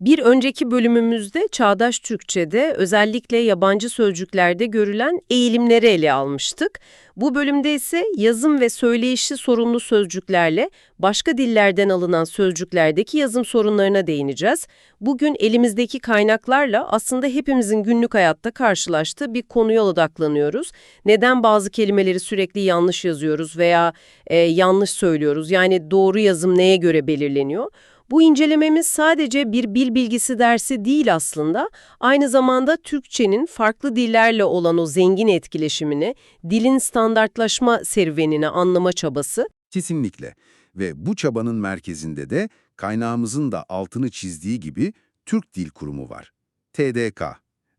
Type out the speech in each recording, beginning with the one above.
Bir önceki bölümümüzde Çağdaş Türkçe'de özellikle yabancı sözcüklerde görülen eğilimleri ele almıştık. Bu bölümde ise yazım ve söyleyişi sorumlu sözcüklerle başka dillerden alınan sözcüklerdeki yazım sorunlarına değineceğiz. Bugün elimizdeki kaynaklarla aslında hepimizin günlük hayatta karşılaştığı bir konuya odaklanıyoruz. Neden bazı kelimeleri sürekli yanlış yazıyoruz veya e, yanlış söylüyoruz? Yani doğru yazım neye göre belirleniyor? Bu incelememiz sadece bir bil bilgisi dersi değil aslında, aynı zamanda Türkçenin farklı dillerle olan o zengin etkileşimini, dilin standartlaşma serüvenini anlama çabası. Kesinlikle. Ve bu çabanın merkezinde de kaynağımızın da altını çizdiği gibi Türk Dil Kurumu var. TDK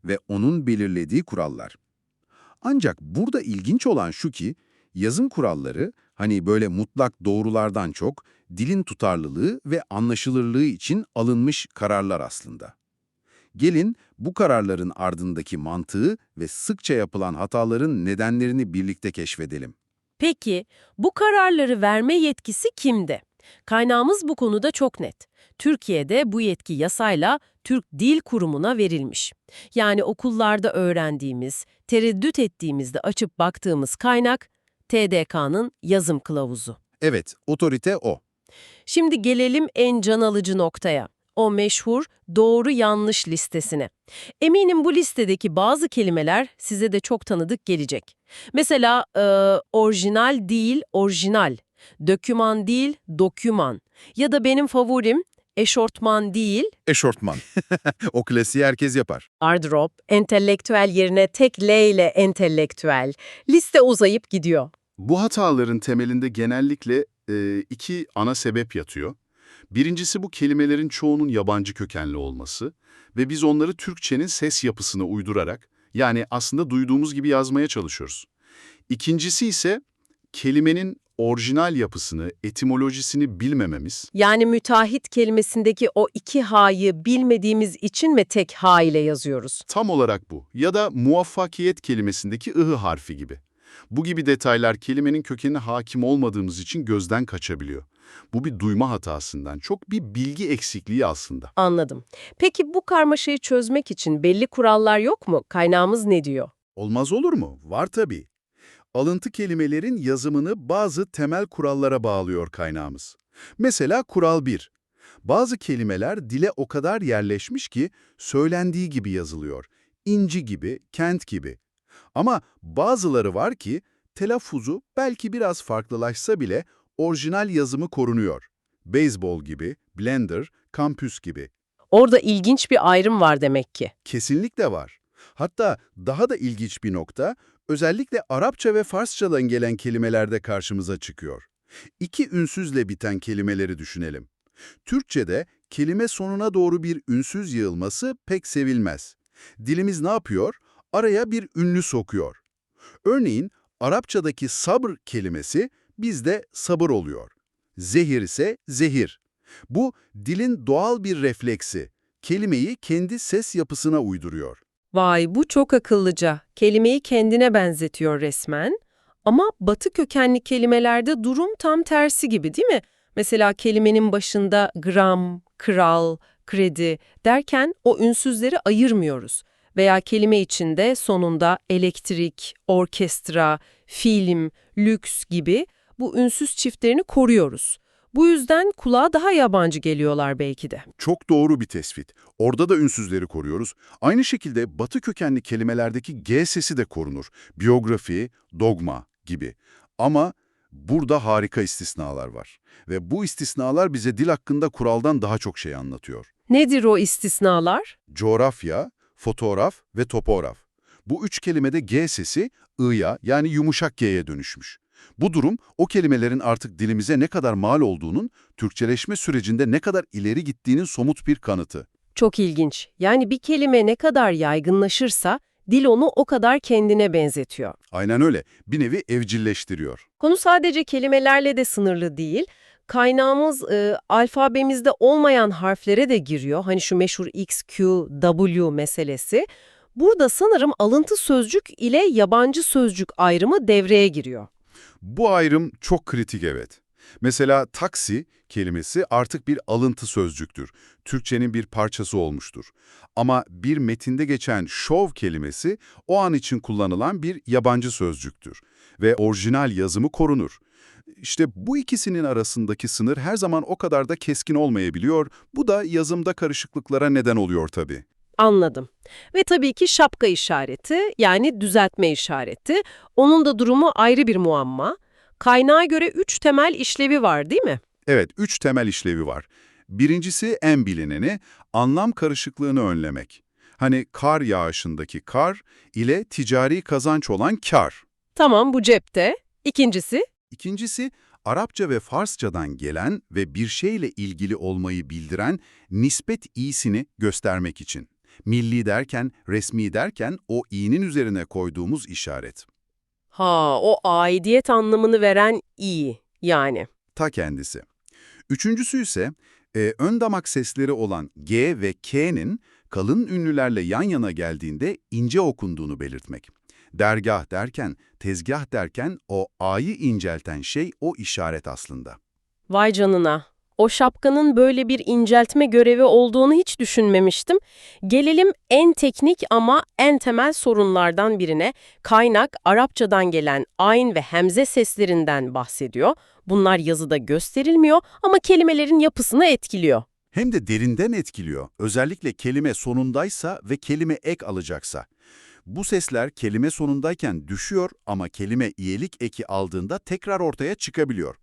ve onun belirlediği kurallar. Ancak burada ilginç olan şu ki, yazım kuralları hani böyle mutlak doğrulardan çok dilin tutarlılığı ve anlaşılırlığı için alınmış kararlar aslında. Gelin bu kararların ardındaki mantığı ve sıkça yapılan hataların nedenlerini birlikte keşfedelim. Peki, bu kararları verme yetkisi kimde? Kaynağımız bu konuda çok net. Türkiye'de bu yetki yasayla Türk Dil Kurumu'na verilmiş. Yani okullarda öğrendiğimiz, tereddüt ettiğimizde açıp baktığımız kaynak TDK'nın yazım kılavuzu. Evet, otorite o. Şimdi gelelim en can alıcı noktaya. O meşhur doğru yanlış listesine. Eminim bu listedeki bazı kelimeler size de çok tanıdık gelecek. Mesela e, orijinal değil orijinal, döküman değil doküman ya da benim favorim eşortman değil Eşortman. o klasiği herkes yapar. ardrop, entelektüel yerine tek L ile entelektüel. Liste uzayıp gidiyor. Bu hataların temelinde genellikle e, iki ana sebep yatıyor. Birincisi bu kelimelerin çoğunun yabancı kökenli olması ve biz onları Türkçenin ses yapısına uydurarak, yani aslında duyduğumuz gibi yazmaya çalışıyoruz. İkincisi ise kelimenin orijinal yapısını, etimolojisini bilmememiz, Yani müteahhit kelimesindeki o iki ha'yı bilmediğimiz için mi tek ha ile yazıyoruz? tam olarak bu. Ya da muvaffakiyet kelimesindeki ıhı harfi gibi. Bu gibi detaylar kelimenin kökenine hakim olmadığımız için gözden kaçabiliyor. Bu bir duyma hatasından çok bir bilgi eksikliği aslında. Anladım. Peki bu karmaşayı çözmek için belli kurallar yok mu? Kaynağımız ne diyor? Olmaz olur mu? Var tabii. Alıntı kelimelerin yazımını bazı temel kurallara bağlıyor kaynağımız. Mesela kural 1. Bazı kelimeler dile o kadar yerleşmiş ki söylendiği gibi yazılıyor. İnci gibi, kent gibi. Ama bazıları var ki telaffuzu belki biraz farklılaşsa bile orijinal yazımı korunuyor. Beyzbol gibi, blender, kampüs gibi. Orada ilginç bir ayrım var demek ki. Kesinlikle var. Hatta daha da ilginç bir nokta, özellikle Arapça ve Farsçadan gelen kelimelerde karşımıza çıkıyor. İki ünsüzle biten kelimeleri düşünelim. Türkçe'de kelime sonuna doğru bir ünsüz yığılması pek sevilmez. Dilimiz ne yapıyor? Araya bir ünlü sokuyor. Örneğin Arapçadaki sabır kelimesi bizde sabır oluyor. Zehir ise zehir. Bu dilin doğal bir refleksi. Kelimeyi kendi ses yapısına uyduruyor. Vay bu çok akıllıca. Kelimeyi kendine benzetiyor resmen. Ama batı kökenli kelimelerde durum tam tersi gibi değil mi? Mesela kelimenin başında gram, kral, kredi derken o ünsüzleri ayırmıyoruz. Veya kelime içinde sonunda elektrik, orkestra, film, lüks gibi bu ünsüz çiftlerini koruyoruz. Bu yüzden kulağa daha yabancı geliyorlar belki de. Çok doğru bir tespit. Orada da ünsüzleri koruyoruz. Aynı şekilde batı kökenli kelimelerdeki G sesi de korunur. Biyografi, dogma gibi. Ama burada harika istisnalar var. Ve bu istisnalar bize dil hakkında kuraldan daha çok şey anlatıyor. Nedir o istisnalar? Coğrafya, fotoğraf ve topograf. Bu üç kelimede G sesi ı'ya yani yumuşak G'ye dönüşmüş. Bu durum o kelimelerin artık dilimize ne kadar mal olduğunun, Türkçeleşme sürecinde ne kadar ileri gittiğinin somut bir kanıtı. Çok ilginç. Yani bir kelime ne kadar yaygınlaşırsa dil onu o kadar kendine benzetiyor. Aynen öyle. Bir nevi evcilleştiriyor. Konu sadece kelimelerle de sınırlı değil. Kaynağımız e, alfabemizde olmayan harflere de giriyor. Hani şu meşhur X, Q, W meselesi. Burada sanırım alıntı sözcük ile yabancı sözcük ayrımı devreye giriyor. Bu ayrım çok kritik evet. Mesela taksi kelimesi artık bir alıntı sözcüktür. Türkçenin bir parçası olmuştur. Ama bir metinde geçen şov kelimesi o an için kullanılan bir yabancı sözcüktür ve orijinal yazımı korunur. İşte bu ikisinin arasındaki sınır her zaman o kadar da keskin olmayabiliyor. Bu da yazımda karışıklıklara neden oluyor tabii. Anladım. Ve tabii ki şapka işareti yani düzeltme işareti. Onun da durumu ayrı bir muamma. Kaynağa göre üç temel işlevi var değil mi? Evet, üç temel işlevi var. Birincisi en bilineni, anlam karışıklığını önlemek. Hani kar yağışındaki kar ile ticari kazanç olan kar. Tamam bu cepte. İkincisi? İkincisi, Arapça ve Farsçadan gelen ve bir şeyle ilgili olmayı bildiren nispet iyisini göstermek için. Milli derken, resmi derken o i'nin üzerine koyduğumuz işaret. Ha o aidiyet anlamını veren iyi yani. Ta kendisi. Üçüncüsü ise e, ön damak sesleri olan G ve K'nin kalın ünlülerle yan yana geldiğinde ince okunduğunu belirtmek. Dergah derken, tezgah derken o A'yı incelten şey o işaret aslında. Vay canına. O şapkanın böyle bir inceltme görevi olduğunu hiç düşünmemiştim. Gelelim en teknik ama en temel sorunlardan birine. Kaynak Arapçadan gelen ayn ve hemze seslerinden bahsediyor. Bunlar yazıda gösterilmiyor ama kelimelerin yapısını etkiliyor. Hem de derinden etkiliyor. Özellikle kelime sonundaysa ve kelime ek alacaksa. Bu sesler kelime sonundayken düşüyor ama kelime iyelik eki aldığında tekrar ortaya çıkabiliyor.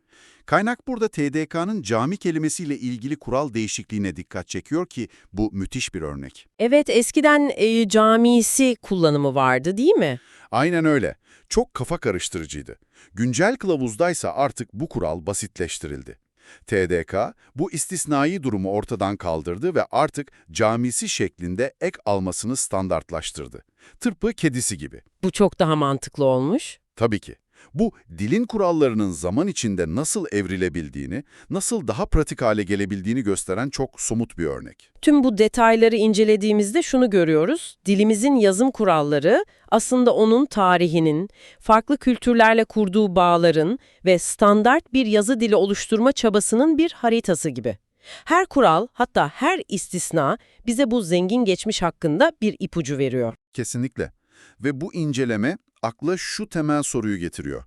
Kaynak burada TDK'nın cami kelimesiyle ilgili kural değişikliğine dikkat çekiyor ki bu müthiş bir örnek. Evet eskiden e, camisi kullanımı vardı değil mi? Aynen öyle. Çok kafa karıştırıcıydı. Güncel kılavuzdaysa artık bu kural basitleştirildi. TDK bu istisnai durumu ortadan kaldırdı ve artık camisi şeklinde ek almasını standartlaştırdı. Tıpkı kedisi gibi. Bu çok daha mantıklı olmuş. Tabii ki. Bu dilin kurallarının zaman içinde nasıl evrilebildiğini, nasıl daha pratik hale gelebildiğini gösteren çok somut bir örnek. Tüm bu detayları incelediğimizde şunu görüyoruz. Dilimizin yazım kuralları aslında onun tarihinin, farklı kültürlerle kurduğu bağların ve standart bir yazı dili oluşturma çabasının bir haritası gibi. Her kural, hatta her istisna bize bu zengin geçmiş hakkında bir ipucu veriyor. Kesinlikle. Ve bu inceleme akla şu temel soruyu getiriyor.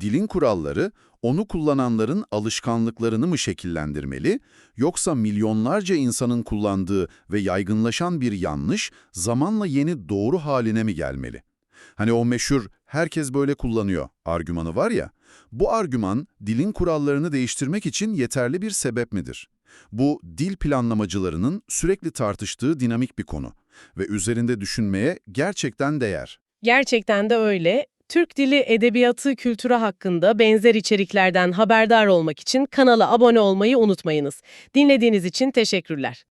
Dilin kuralları onu kullananların alışkanlıklarını mı şekillendirmeli, yoksa milyonlarca insanın kullandığı ve yaygınlaşan bir yanlış zamanla yeni doğru haline mi gelmeli? Hani o meşhur herkes böyle kullanıyor argümanı var ya, bu argüman dilin kurallarını değiştirmek için yeterli bir sebep midir? Bu dil planlamacılarının sürekli tartıştığı dinamik bir konu ve üzerinde düşünmeye gerçekten değer. Gerçekten de öyle. Türk dili, edebiyatı, kültürü hakkında benzer içeriklerden haberdar olmak için kanala abone olmayı unutmayınız. Dinlediğiniz için teşekkürler.